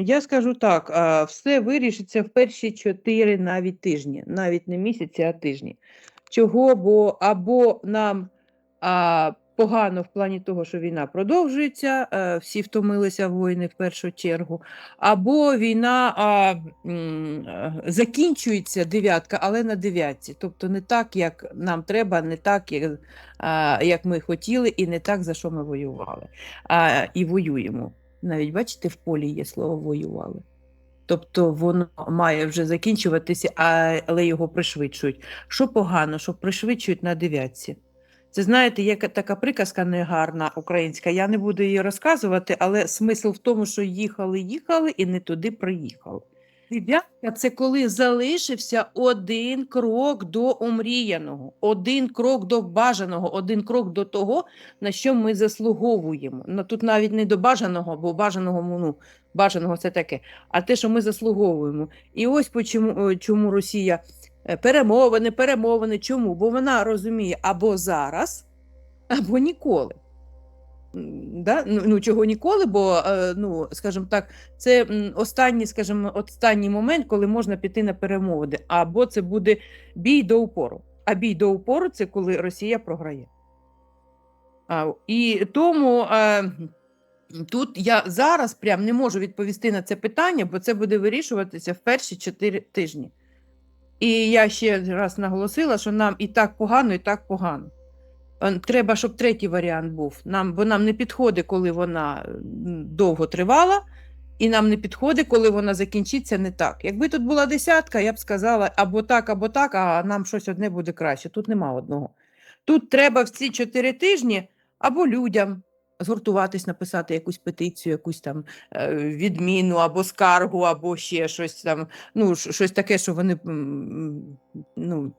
Я скажу так, все вирішиться в перші 4 навіть тижні, навіть не місяці, а тижні. Чого? Бо або нам а, погано в плані того, що війна продовжується, е, всі втомилися воїни в першу чергу, або війна а, м, е, закінчується дев'ятка, але на дев'ятці. Тобто не так, як нам треба, не так, як, а, як ми хотіли, і не так, за що ми воювали. А, і воюємо. Навіть бачите, в полі є слово воювали. Тобто воно має вже закінчуватися, але його пришвидшують. Що погано, що пришвидшують на дев'ятці. Це знаєте, є така приказка негарна українська. Я не буду її розказувати, але смисл в тому, що їхали, їхали і не туди приїхали. Дев'ятка це коли залишився один крок до омріяного, один крок до бажаного, один крок до того, на що ми заслуговуємо. Ну, тут навіть не до бажаного, бо бажаного ну, бажаного це таке, а те, що ми заслуговуємо. І ось чому, чому Росія е, перемовини, перемовини. Чому? Бо вона розуміє або зараз, або ніколи. Да? Ну, ну, чого ніколи, бо, е, ну, скажімо так, це останній, скажімо, останній момент, коли можна піти на перемовини, або це буде бій до упору. А бій до упору це коли Росія програє. А, і тому е, тут я зараз прям не можу відповісти на це питання, бо це буде вирішуватися в перші 4 тижні. І я ще раз наголосила, що нам і так погано, і так погано. Треба, щоб третій варіант був. Нам, бо нам не підходить, коли вона довго тривала, і нам не підходить, коли вона закінчиться не так. Якби тут була десятка, я б сказала або так, або так, а нам щось одне буде краще. Тут нема одного. Тут треба в ці чотири тижні або людям згуртуватись, написати якусь петицію, якусь там е, відміну, або скаргу, або ще щось там, ну, щось таке, що вони ну,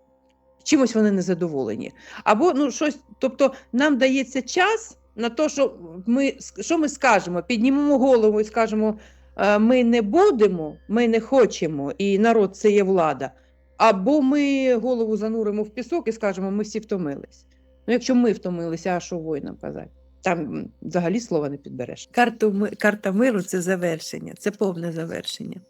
чимось вони не задоволені. Або ну, щось, тобто нам дається час на те, що ми, що ми скажемо, піднімемо голову і скажемо, е, ми не будемо, ми не хочемо, і народ це є влада. Або ми голову зануримо в пісок і скажемо, ми всі втомились. Ну, якщо ми втомилися, а що воїнам казати? Там взагалі слова не підбереш. Карту, карта миру це завершення, це повне завершення.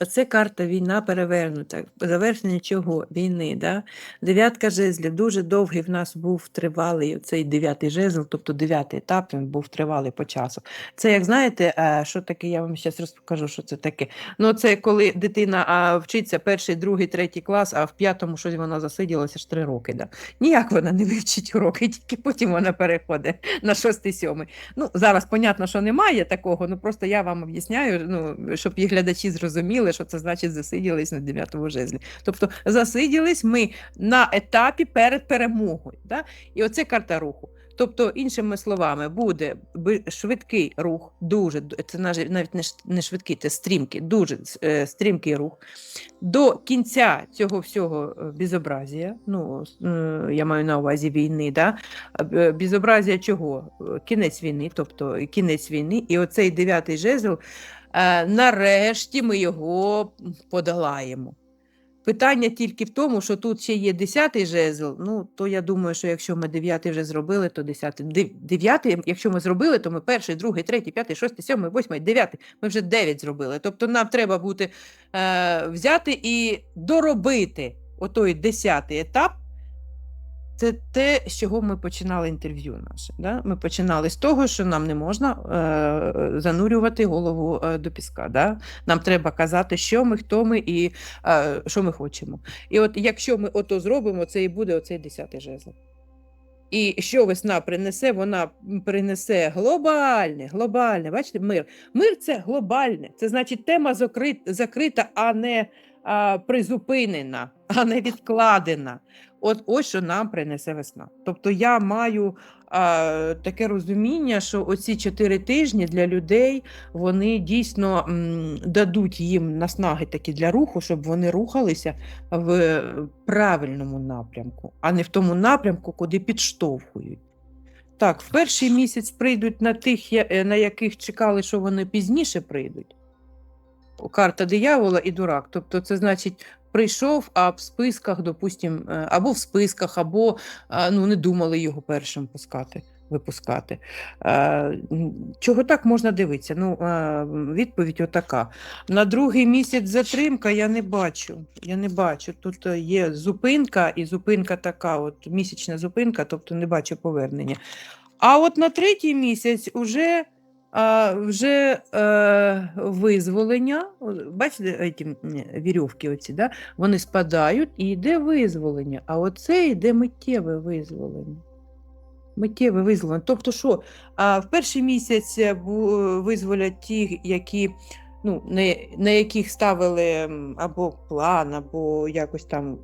Оце карта війна перевернута. Завершення чого? Війни. Да? Дев'ятка жезлів дуже довгий в нас був тривалий цей дев'ятий жезл, тобто дев'ятий етап він був тривалий по часу. Це як знаєте, е, що таке, я вам зараз розкажу, що це таке. Ну, це коли дитина вчиться перший, другий, третій клас, а в п'ятому щось вона засиділася ж три роки. Да? Ніяк вона не вивчить уроки, тільки потім вона переходить на шостий, сьомий. Ну, зараз, понятно, що немає такого, ну просто я вам об'ясняю, ну, щоб і глядачі зрозуміли, що це значить засиділись на дев'ятому жезлі. Тобто засиділись ми на етапі перед перемогою. Да? І оце карта руху. Тобто, іншими словами, буде швидкий рух, дуже це навіть не швидкий, це стрімкий, дуже е, стрімкий рух. До кінця цього всього е, безобразія, ну е, я маю на увазі війни, да? Безобразія чого? Кінець війни, тобто кінець війни, і оцей дев'ятий жезл, нарешті ми його подолаємо. Питання тільки в тому, що тут ще є десятий жезл. Ну, то я думаю, що якщо ми дев'ятий вже зробили, то десятий. Дев'ятий, якщо ми зробили, то ми перший, другий, третій, п'ятий, шостий, сьомий, восьмий, дев'ятий. Ми вже дев'ять зробили. Тобто нам треба бути е, взяти і доробити отой десятий етап. Це те, з чого ми починали інтерв'ю наше. Да? Ми починали з того, що нам не можна е, занурювати голову е, до піска. Да? Нам треба казати, що ми, хто ми і е, що ми хочемо. І от якщо ми ото зробимо, це і буде оцей десятий жезл. І що весна принесе, вона принесе глобальне, глобальне, бачите, мир. Мир це глобальне. Це значить тема закрита, а не призупинена, а не відкладена. От ось що нам принесе весна. Тобто я маю а, таке розуміння, що оці чотири тижні для людей вони дійсно м, дадуть їм наснаги такі для руху, щоб вони рухалися в правильному напрямку, а не в тому напрямку, куди підштовхують. Так, в перший місяць прийдуть на тих, на яких чекали, що вони пізніше прийдуть. Карта диявола і дурак. Тобто, це значить, прийшов, а в списках, допустим, е, або в списках, або е, ну, не думали його першим пускати. випускати. Е, Чого так можна дивитися? Ну, відповідь отака. На другий місяць затримка я не бачу. Я не бачу. Тут є зупинка, і зупинка така, от місячна зупинка, тобто не бачу повернення. А от на третій місяць уже, а, вже е, визволення. Бачите, ці вірьовки оці, да? вони спадають і йде визволення. А оце йде миттєве визволення. Миттєве визволення. Тобто, що а, в перший місяць е, визволять ті, які, ну, на, на яких ставили або план, або якось там,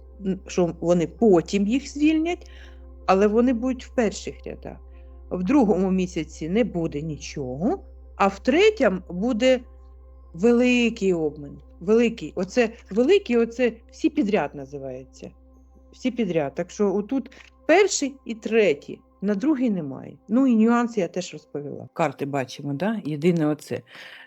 що вони потім їх звільнять, але вони будуть в перших рядах. В другому місяці не буде нічого, а в третьому буде великий обмін. Великий. Оце великий, оце всі підряд називається. Всі підряд. Так що отут перший і третій. На другий немає. Ну і нюанси я теж розповіла. Карти бачимо, да? єдине оце.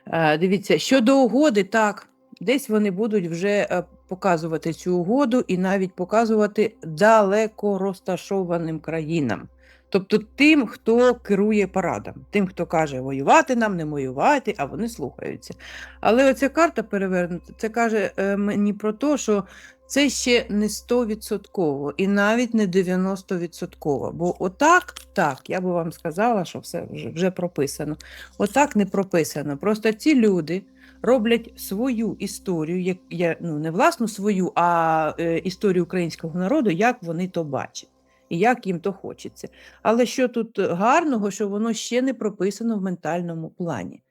Е, дивіться, щодо угоди, так, десь вони будуть вже е, показувати цю угоду і навіть показувати далеко розташованим країнам. Тобто тим, хто керує парадом, тим, хто каже воювати нам, не воювати, а вони слухаються. Але оця карта перевернута, це каже е, мені про те, що це ще не 100% і навіть не 90%. Бо отак, так, я би вам сказала, що все вже, вже прописано. Отак не прописано. Просто ці люди роблять свою історію, як я ну не власну свою, а е, історію українського народу, як вони то бачать. І як їм то хочеться. Але що тут гарного, що воно ще не прописано в ментальному плані.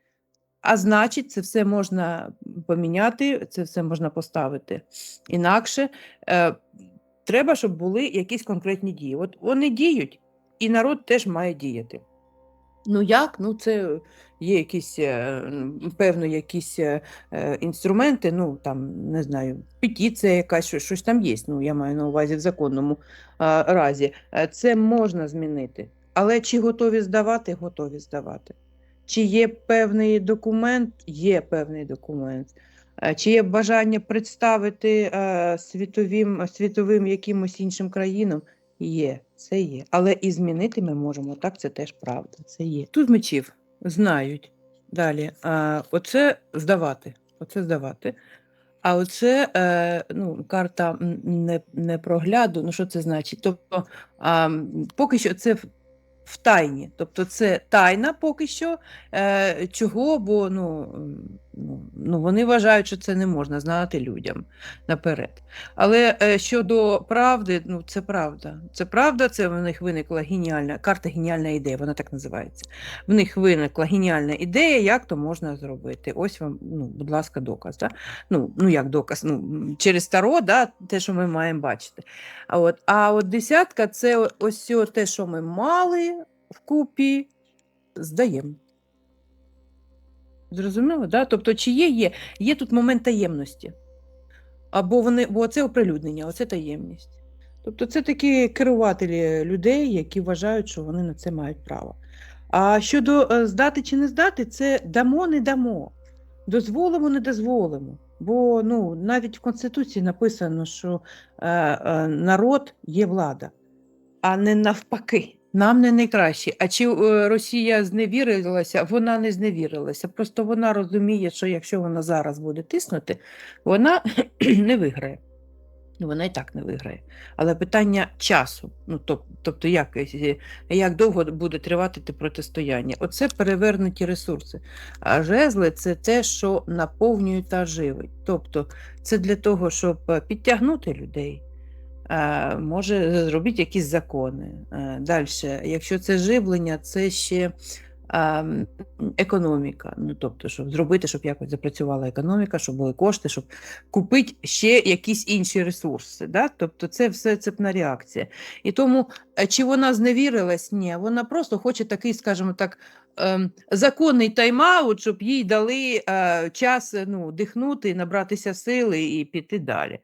А значить, це все можна поміняти, це все можна поставити інакше. Е, треба, щоб були якісь конкретні дії. От вони діють, і народ теж має діяти. Ну як? Ну, це є якісь, е, певно, якісь е, е, інструменти, ну там, не знаю, петиція якась, що- щось там є. Ну, я маю на увазі в законному разі. Це можна змінити. Але чи готові здавати? Готові здавати. Чи є певний документ? Є певний документ. Чи є бажання представити світовим, світовим якимось іншим країнам? Є, це є. Але і змінити ми можемо, так, це теж правда. Це є. Тут мечів знають. Далі. А, оце здавати. Оце здавати. А оце е, ну, карта не, не прогляду. Ну, що це значить? Тобто, а, поки що це в, тайні. Тобто, це тайна поки що. Е, чого? Бо ну, ну, вони вважають, що це не можна знати людям наперед. Але е, щодо правди, ну це правда. Це правда, це в них виникла геніальна карта геніальна ідея, вона так називається. В них виникла геніальна ідея, як то можна зробити. Ось вам, ну, будь ласка, доказ. Да? Ну, ну як доказ? Ну, через таро, да, те, що ми маємо бачити. А от, а от десятка це ось те, що ми мали вкупі, здаємо. Зрозуміло, да? Тобто, чи є, є, є тут момент таємності. Або вони, бо це оприлюднення, оце таємність. Тобто це такі керувателі людей, які вважають, що вони на це мають право. А щодо е, здати чи не здати, це дамо, не дамо. Дозволимо, не дозволимо. Бо ну, навіть в Конституції написано, що е, е, народ є влада, а не навпаки. Нам не найкраще. А чи е, Росія зневірилася? Вона не зневірилася. Просто вона розуміє, що якщо вона зараз буде тиснути, вона не виграє. Вона і так не виграє. Але питання часу. Ну, тобто, як, е, як довго буде тривати те протистояння? Оце перевернуті ресурси. А жезли це те, що наповнює та живить. Тобто, це для того, щоб е, підтягнути людей. Е, Може, зробити якісь закони. Далі, якщо це живлення, це ще а, економіка. Ну, тобто, щоб зробити, щоб якось запрацювала економіка, щоб були кошти, щоб купити ще якісь інші ресурси. Да? Тобто це все цепна реакція. І тому, е, чи вона зневірилась? Ні, вона просто хоче такий, скажімо так, законний тайм-аут, щоб їй дали е, час е, ну, дихнути, набратися сили і піти далі.